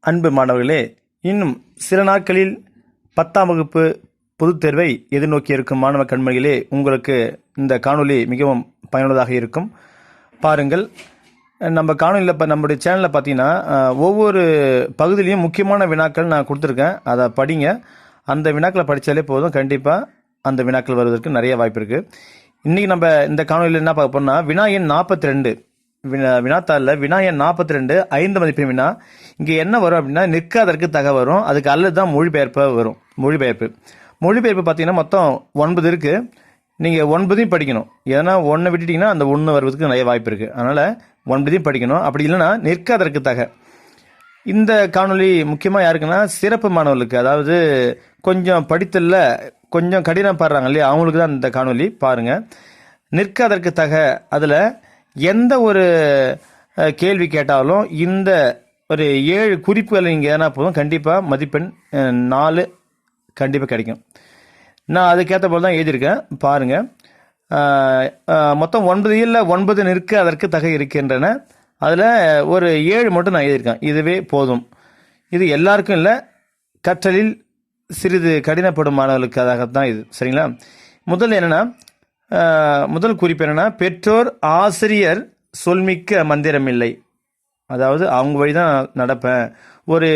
அன்பு மாணவர்களே இன்னும் சில நாட்களில் பத்தாம் வகுப்பு பொதுத் தேர்வை எதிர்நோக்கி இருக்கும் மாணவ கண்மணிகளே உங்களுக்கு இந்த காணொளி மிகவும் பயனுள்ளதாக இருக்கும். பாருங்கள் நம்ம காணொலியில் இப்போ நம்முடைய சேனலில் பார்த்தீங்கன்னா ஒவ்வொரு பகுதியிலையும் முக்கியமான வினாக்கள் நான் கொடுத்துருக்கேன். அதை படிங்க. அந்த வினாக்களை படித்தாலே போதும். கண்டிப்பாக அந்த வினாக்கள் வருவதற்கு நிறைய வாய்ப்பு இருக்குது இன்றைக்கி நம்ம இந்த காணொலியில் என்ன பார்க்க போறோம்னா வினா எண் நாற்பத்தி ரெண்டு. வினாத்தாளில் வினா எண் நாற்பத்தி ரெண்டு ஐந்து மதிப்பெண் வினா. இங்கே என்ன வரும் அப்படின்னா நிற்காதற்கு தக வரும். அதுக்கு அல்லது தான் மொழிபெயர்ப்பாக வரும். மொழிபெயர்ப்பு. மொழிபெயர்ப்பு பார்த்தீங்கன்னா மொத்தம் ஒன்பது இருக்குது நீங்கள் ஒன்பதையும் படிக்கணும். ஏன்னா ஒன்றை விட்டுட்டிங்கன்னா அந்த ஒன்று வருவதற்கு நிறைய வாய்ப்பு இருக்குது அதனால் ஒன்பதையும் படிக்கணும். அப்படி இல்லைன்னா நிற்காதற்கு தக. இந்த காணொளி முக்கியமாக யாருக்குன்னா சிறப்பு மாணவர்களுக்கு. அதாவது கொஞ்சம் படித்தல்ல கொஞ்சம் கடினம் பாடுறாங்க இல்லையா? அவங்களுக்கு தான் இந்த காணொலி பாருங்கள் நிற்காதற்கு தக. அதில் எந்த ஒரு கேள்வி கேட்டாலும் இந்த ஒரு ஏழு குறிப்புகளை நீங்கள் எதனா போதும் கண்டிப்பாக மதிப்பெண் நாலு கண்டிப்பாக கிடைக்கும். நான் அதுக்கேற்ற போல தான் எழுதியிருக்கேன். பாருங்கள் மொத்தம் ஒன்பது இல்லை ஒன்பது நிற்க அதற்கு தகை இருக்கின்றன. அதில் ஒரு ஏழு மட்டும் நான் எழுதியிருக்கேன். இதுவே போதும். இது எல்லாருக்கும் இல்லை கற்றலில் சிறிது கடினப்படும் மாணவர்களுக்காகத்தான் இது. சரிங்களா? முதல்ல என்னன்னா முதல் குறிப்பு என்னன்னா பெற்றோர் ஆசிரியர் சொல்மிக்க மந்திரம் இல்லை அதாவது அவங்க வழி தான் நடப்பேன். ஒரு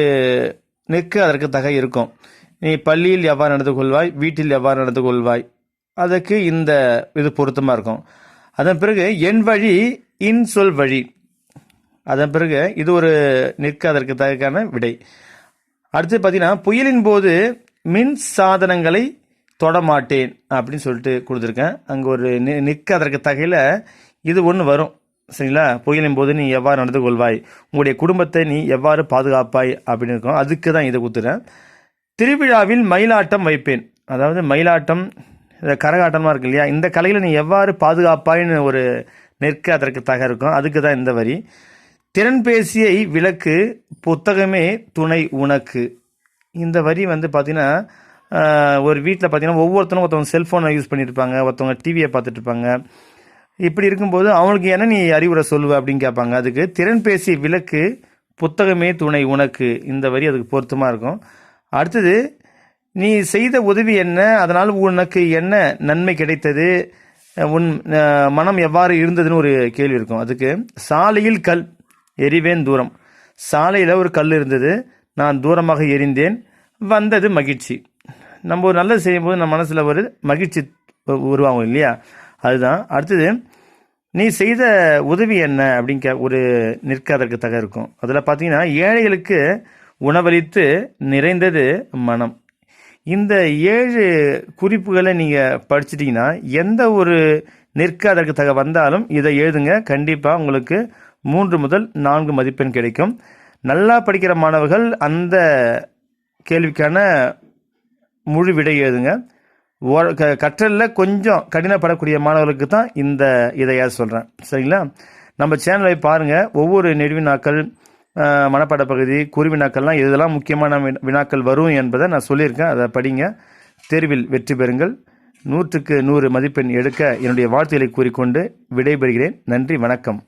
நிற்க அதற்கு தக இருக்கும். நீ பள்ளியில் எவ்வாறு நடந்து கொள்வாய் வீட்டில் எவ்வாறு நடந்து கொள்வாய் அதற்கு இந்த இது பொருத்தமாக இருக்கும். அதன் பிறகு என் வழி இன் சொல் வழி. அதன் பிறகு இது ஒரு நிற்க அதற்கு தகைக்கான விடை. அடுத்து பார்த்தீங்கன்னா புயலின் போது மின் சாதனங்களை தொடமாட்டேன் அப்படின்னு சொல்லிட்டு கொடுத்துருக்கேன். அங்கே ஒரு நி நிற்க அதற்கு தகையில் இது ஒன்று வரும். சரிங்களா? புயலின் போது நீ எவ்வாறு நடந்து கொள்வாய்? உங்களுடைய குடும்பத்தை நீ எவ்வாறு பாதுகாப்பாய்? அப்படின்னு இருக்கும். அதுக்கு தான் இதை கொடுத்துறேன் திருவிழாவில் மயிலாட்டம் வைப்பேன். அதாவது மயிலாட்டம் கரகாட்டமாக இருக்கு இல்லையா? இந்த கலையில் நீ எவ்வாறு பாதுகாப்பாய்னு ஒரு நிற்க அதற்கு தக இருக்கும். அதுக்கு தான் இந்த வரி. திறன்பேசியை விளக்கு புத்தகமே துணை உனக்கு. இந்த வரி வந்து பார்த்திங்கன்னா ஒரு வீட்டில் பார்த்தீங்கன்னா ஒவ்வொருத்தரும் ஒருத்தவங்க செல்ஃபோனை யூஸ் பண்ணியிருப்பாங்க ஒருத்தவங்க டிவியை பார்த்துட்டு இருப்பாங்க இப்படி இருக்கும்போது அவங்களுக்கு என்ன நீ அறிவுரை சொல்லுவ அப்படின்னு கேட்பாங்க அதுக்கு திறன்பேசி விளக்கு புத்தகமே துணை உனக்கு. இந்த வரி அதுக்கு பொருத்தமாக இருக்கும். அடுத்தது நீ செய்த உதவி என்ன? அதனால் உனக்கு என்ன நன்மை கிடைத்தது? உன் மனம் எவ்வாறு இருந்ததுன்னு ஒரு கேள்வி இருக்கும். அதுக்கு சாலையில் கல் எரிவேன் தூரம். சாலையில் ஒரு கல் இருந்தது. நான் தூரமாக எரிந்தேன். வந்தது மகிழ்ச்சி. நம்ம ஒரு நல்லது செய்யும்போது நம்ம மனசில் ஒரு மகிழ்ச்சி உ- உருவாகும் இல்லையா? அதுதான். அடுத்தது நீ செய்த உதவி என்ன அப்படின்னு கே ஒரு நிற்காதற்கு தக இருக்கும். அதில் பார்த்தீங்கன்னா ஏழைகளுக்கு உணவளித்து நிறைந்தது மனம். இந்த ஏழு குறிப்புகளை நீங்கள் படிச்சிட்டிங்கன்னா எந்த ஒரு நிற்காதற்கு தக வந்தாலும் இதை எழுதுங்க. கண்டிப்பாக உங்களுக்கு மூன்று முதல் நான்கு மதிப்பெண் கிடைக்கும். நல்லா படிக்கிற மாணவர்கள் அந்த கேள்விக்கான முழு விடை எழுதுங்க. ஓ- க- கற்றலில் கொஞ்சம் கடினப்படக்கூடிய மாணவர்களுக்கு தான் இந்த இதையா சொல்கிறேன் சரிங்களா? நம்ம சேனலை பாருங்கள் ஒவ்வொரு நெடுவினாக்கள் மனப்பாட பகுதி குருவினாக்கள்லாம் இதெல்லாம் முக்கியமான வினாக்கள் வரும் என்பதை நான் சொல்லியிருக்கேன். அதை படிங்க. தேர்வில் வெற்றி பெறுங்கள். நூற்றுக்கு நூறு மதிப்பெண் எடுக்க என்னுடைய வாழ்த்துக்களை கூறிக்கொண்டு விடைபெறுகிறேன். நன்றி வணக்கம்.